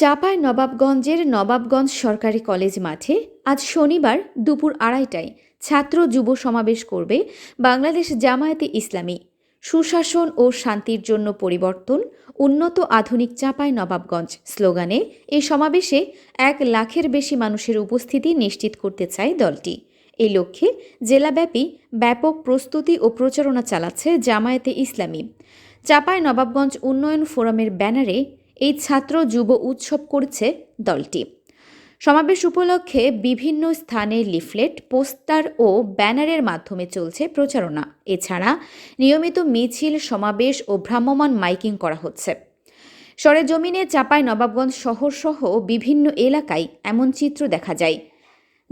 চাপায় নবাবগঞ্জের নবাবগঞ্জ সরকারি কলেজ মাঠে আজ শনিবার দুপুর আড়াইটায় ছাত্র যুব সমাবেশ করবে বাংলাদেশ জামায়াতে ইসলামী। সুশাসন ও শান্তির জন্য পরিবর্তন, উন্নত আধুনিক চাপায় নবাবগঞ্জ স্লোগানে এই সমাবেশে এক লাখের বেশি মানুষের উপস্থিতি নিশ্চিত করতে চায় দলটি। এই লক্ষ্যে জেলাব্যাপী ব্যাপক প্রস্তুতি ও প্রচারণা চালাচ্ছে জামায়াতে ইসলামী। চাপায় নবাবগঞ্জ উন্নয়ন ফোরামের ব্যানারে এই ছাত্র যুব উৎসব করছে দলটি। সমাবেশ উপলক্ষে বিভিন্ন স্থানে লিফলেট, পোস্টার ও ব্যানারের মাধ্যমে চলছে প্রচারণা। এছাড়া নিয়মিত মিছিল, সমাবেশ ও ভ্রাম্যমাণ মাইকিং করা হচ্ছে। সরেজমিনে চাপায় নবাবগঞ্জ শহর সহ বিভিন্ন এলাকায় এমন চিত্র দেখা যায়।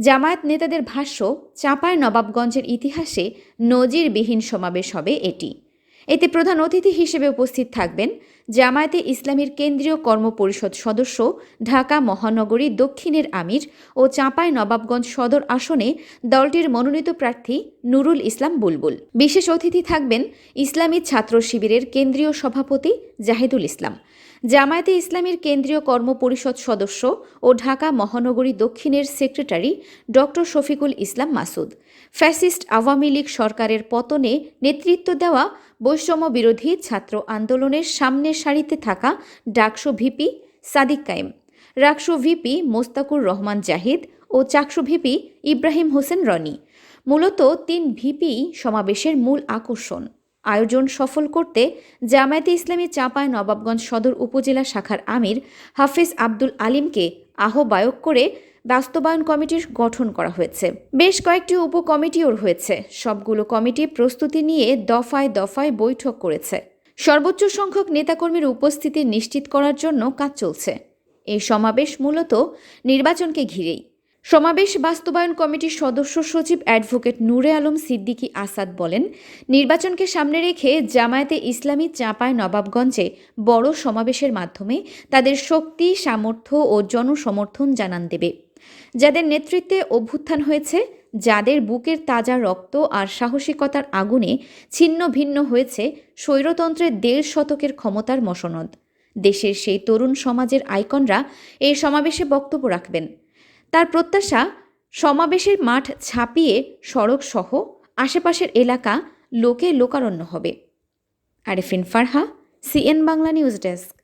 জামায়াত নেতাদের ভাষ্য চাপায় নবাবগঞ্জের ইতিহাসে নজিরবিহীন সমাবেশ হবে এটি। এতে প্রধান অতিথি হিসেবে উপস্থিত থাকবেন জামায়াতে ইসলামীর কেন্দ্রীয় কর্মপরিষদ সদস্য, ঢাকা মহানগরী দক্ষিণের আমির ও চাঁপাই নবাবগঞ্জ সদর আসনে দলটির মনোনীত প্রার্থী নুরুল ইসলাম বুলবুল। বিশেষ অতিথি থাকবেন ইসলামী ছাত্র শিবিরের কেন্দ্রীয় সভাপতি জাহিদুল ইসলাম। জামায়াতে ইসলামীর কেন্দ্রীয় কর্মপরিষদ সদস্য ও ঢাকা মহানগরী দক্ষিণের secretary doctor Shafiqul Islam Masud. Fascist Awami League সরকারের পতনে নেতৃত্ব দেওয়া বৈষম্য বিরোধী ছাত্র আন্দোলনের সামনের সারিতে থাকা ডাকসু ভিপি সাদিক কায়েম, রাকসু ভিপি মোস্তাকুর রহমান জাহিদ ও চাকসু ভিপি ইব্রাহিম হোসেন রনি। মূলত তিন ভিপি সমাবেশের মূল আকর্ষণ। আয়োজন সফল করতে জামায়াতে ইসলামী চাঁপায় নবাবগঞ্জ সদর উপজেলা শাখার আমির হাফিজ আব্দুল আলিমকে আহ্বায়ক করে বাস্তবায়ন কমিটির গঠন করা হয়েছে। বেশ কয়েকটি উপকমিটিও রয়েছে। সবগুলো কমিটি প্রস্তুতি নিয়ে দফায় দফায় বৈঠক করেছে। সর্বোচ্চ সংখ্যক নেতাকর্মীর উপস্থিতি নিশ্চিত করার জন্য কাজ চলছে। এই সমাবেশ মূলত নির্বাচনকে ঘিরেই। সমাবেশ বাস্তবায়ন কমিটির সদস্য সচিব অ্যাডভোকেট নূরে আলম সিদ্দিকী আসাদ বলেন, নির্বাচনকে সামনে রেখে জামায়াতে ইসলামী চাঁপায় নবাবগঞ্জে বড় সমাবেশের মাধ্যমে তাদের শক্তি, সামর্থ্য ও জনসমর্থন জানান দেবে। যাদের নেতৃত্বে অভ্যুত্থান হয়েছে, যাদের বুকের তাজা রক্ত আর সাহসিকতার আগুনে ছিন্ন ভিন্ন হয়েছে, স্বৈরতন্ত্রের দেড় শতকের ক্ষমতার মসনদ। দেশের সেই তরুণ সমাজের আইকনরা এই সমাবেশে বক্তব্য রাখবেন। তার প্রত্যাশা, সমাবেশের মাঠ ছাপিয়ে সড়ক সহ আশেপাশের এলাকা লোকে লোকারণ্য হবে। Arefin Farha, CN Bangla news desk.